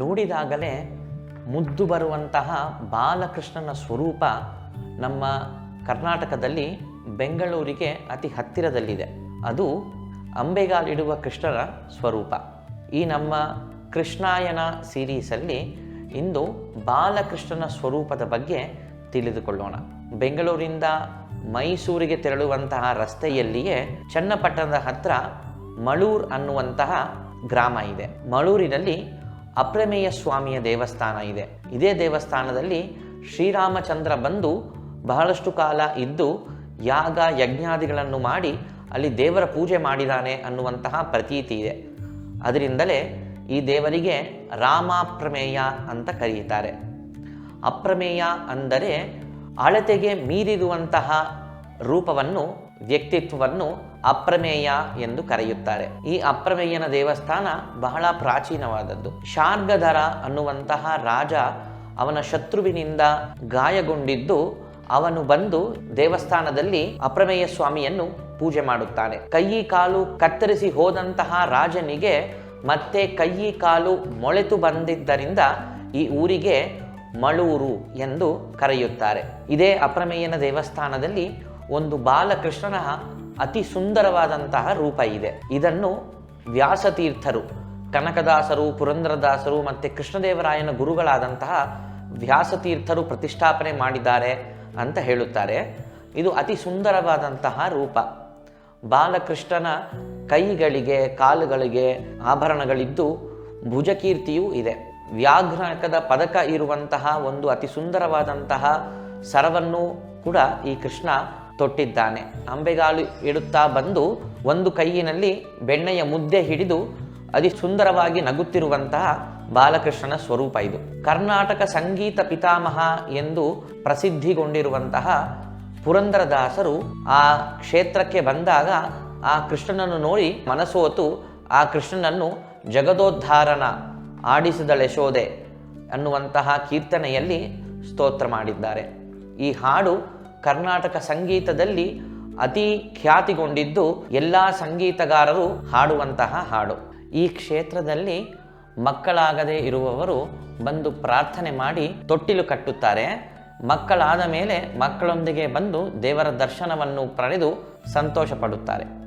ನೋಡಿದಾಗಲೇ ಮುದ್ದು ಬರುವಂತಹ ಬಾಲಕೃಷ್ಣನ ಸ್ವರೂಪ ನಮ್ಮ ಕರ್ನಾಟಕದಲ್ಲಿ ಬೆಂಗಳೂರಿಗೆ ಅತಿ ಹತ್ತಿರದಲ್ಲಿದೆ. ಅದು ಅಂಬೆಗಾಲಿಡುವ ಕೃಷ್ಣರ ಸ್ವರೂಪ. ಈ ನಮ್ಮ ಕೃಷ್ಣಾಯನ ಸೀರೀಸಲ್ಲಿ ಇಂದು ಬಾಲಕೃಷ್ಣನ ಸ್ವರೂಪದ ಬಗ್ಗೆ ತಿಳಿದುಕೊಳ್ಳೋಣ. ಬೆಂಗಳೂರಿಂದ ಮೈಸೂರಿಗೆ ತೆರಳುವಂತಹ ರಸ್ತೆಯಲ್ಲಿಯೇ ಚನ್ನಪಟ್ಟಣದ ಹತ್ರ ಮಳೂರ್ ಅನ್ನುವಂತಹ ಗ್ರಾಮ ಇದೆ. ಮಳೂರಿನಲ್ಲಿ ಅಪ್ರಮೇಯ ಸ್ವಾಮಿಯ ದೇವಸ್ಥಾನ ಇದೆ. ಇದೇ ದೇವಸ್ಥಾನದಲ್ಲಿ ಶ್ರೀರಾಮಚಂದ್ರ ಬಂದು ಬಹಳಷ್ಟು ಕಾಲ ಇದ್ದು ಯಾಗ ಯಜ್ಞಾದಿಗಳನ್ನು ಮಾಡಿ ಅಲ್ಲಿ ದೇವರ ಪೂಜೆ ಮಾಡಿದಾನೆ ಅನ್ನುವಂತಹ ಪ್ರತೀತಿ ಇದೆ. ಅದರಿಂದಲೇ ಈ ದೇವರಿಗೆ ರಾಮಾಪ್ರಮೇಯ ಅಂತ ಕರೆಯುತ್ತಾರೆ. ಅಪ್ರಮೇಯ ಅಂದರೆ ಅಳತೆಗೆ ಮೀರಿರುವಂತಹ ರೂಪವನ್ನು ವ್ಯಕ್ತಿತ್ವವನ್ನು ಅಪ್ರಮೇಯ ಎಂದು ಕರೆಯುತ್ತಾರೆ. ಈ ಅಪ್ರಮೇಯನ ದೇವಸ್ಥಾನ ಬಹಳ ಪ್ರಾಚೀನವಾದದ್ದು. ಶಾರ್ಗಧರ ಅನ್ನುವಂತಹ ರಾಜ ಅವನ ಶತ್ರುವಿನಿಂದ ಗಾಯಗೊಂಡಿದ್ದು, ಅವನು ಬಂದು ದೇವಸ್ಥಾನದಲ್ಲಿ ಅಪ್ರಮೇಯ ಸ್ವಾಮಿಯನ್ನು ಪೂಜೆ ಮಾಡುತ್ತಾನೆ. ಕೈ ಕಾಲು ಕತ್ತರಿಸಿ ಹೋದಂತಹ ರಾಜನಿಗೆ ಮತ್ತೆ ಕೈ ಕಾಲು ಮೊಳೆತು ಬಂದಿದ್ದರಿಂದ ಈ ಊರಿಗೆ ಮಳೂರು ಎಂದು ಕರೆಯುತ್ತಾರೆ. ಇದೇ ಅಪ್ರಮೇಯನ ದೇವಸ್ಥಾನದಲ್ಲಿ ಒಂದು ಬಾಲಕೃಷ್ಣನ ಅತಿ ಸುಂದರವಾದಂತಹ ರೂಪ ಇದೆ. ಇದನ್ನು ವ್ಯಾಸತೀರ್ಥರು, ಕನಕದಾಸರು, ಪುರಂದರದಾಸರು ಮತ್ತು ಕೃಷ್ಣದೇವರಾಯನ ಗುರುಗಳಾದಂತಹ ವ್ಯಾಸತೀರ್ಥರು ಪ್ರತಿಷ್ಠಾಪನೆ ಮಾಡಿದ್ದಾರೆ ಅಂತ ಹೇಳುತ್ತಾರೆ. ಇದು ಅತಿ ಸುಂದರವಾದಂತಹ ರೂಪ. ಬಾಲಕೃಷ್ಣನ ಕೈಗಳಿಗೆ, ಕಾಲುಗಳಿಗೆ ಆಭರಣಗಳಿದ್ದು ಭುಜಕೀರ್ತಿಯೂ ಇದೆ. ವ್ಯಾಘ್ರಕದ ಪದಕ ಇರುವಂತಹ ಒಂದು ಅತಿ ಸುಂದರವಾದಂತಹ ಸರವನ್ನು ಕೂಡ ಈ ಕೃಷ್ಣ ತೊಟ್ಟಿದ್ದಾನೆ. ಅಂಬೆಗಾಲು ಇಡುತ್ತಾ ಬಂದು ಒಂದು ಕೈಯಿನಲ್ಲಿ ಬೆಣ್ಣೆಯ ಮುದ್ದೆ ಹಿಡಿದು ಅತಿ ಸುಂದರವಾಗಿ ನಗುತ್ತಿರುವಂತಹ ಬಾಲಕೃಷ್ಣನ ಸ್ವರೂಪ ಇದು. ಕರ್ನಾಟಕ ಸಂಗೀತ ಪಿತಾಮಹ ಎಂದು ಪ್ರಸಿದ್ಧಿಗೊಂಡಿರುವಂತಹ ಪುರಂದರದಾಸರು ಆ ಕ್ಷೇತ್ರಕ್ಕೆ ಬಂದಾಗ ಆ ಕೃಷ್ಣನನ್ನು ನೋಡಿ ಮನಸೋತು, ಆ ಕೃಷ್ಣನನ್ನು ಜಗದೋದ್ಧಾರನ ಆಡಿಸಿದಳೆಶೋದೆ ಅನ್ನುವಂತಹ ಕೀರ್ತನೆಯಲ್ಲಿ ಸ್ತೋತ್ರ ಮಾಡಿದ್ದಾರೆ. ಈ ಹಾಡು ಕರ್ನಾಟಕ ಸಂಗೀತದಲ್ಲಿ ಅತಿ ಖ್ಯಾತಿಗೊಂಡಿದ್ದು ಎಲ್ಲ ಸಂಗೀತಗಾರರು ಹಾಡುವಂತಹ ಹಾಡು. ಈ ಕ್ಷೇತ್ರದಲ್ಲಿ ಮಕ್ಕಳಾಗದೇ ಇರುವವರು ಬಂದು ಪ್ರಾರ್ಥನೆ ಮಾಡಿ ತೊಟ್ಟಿಲು ಕಟ್ಟುತ್ತಾರೆ. ಮಕ್ಕಳಾದ ಮೇಲೆ ಮಕ್ಕಳೊಂದಿಗೆ ಬಂದು ದೇವರ ದರ್ಶನವನ್ನು ಪಡೆದು ಸಂತೋಷ ಪಡುತ್ತಾರೆ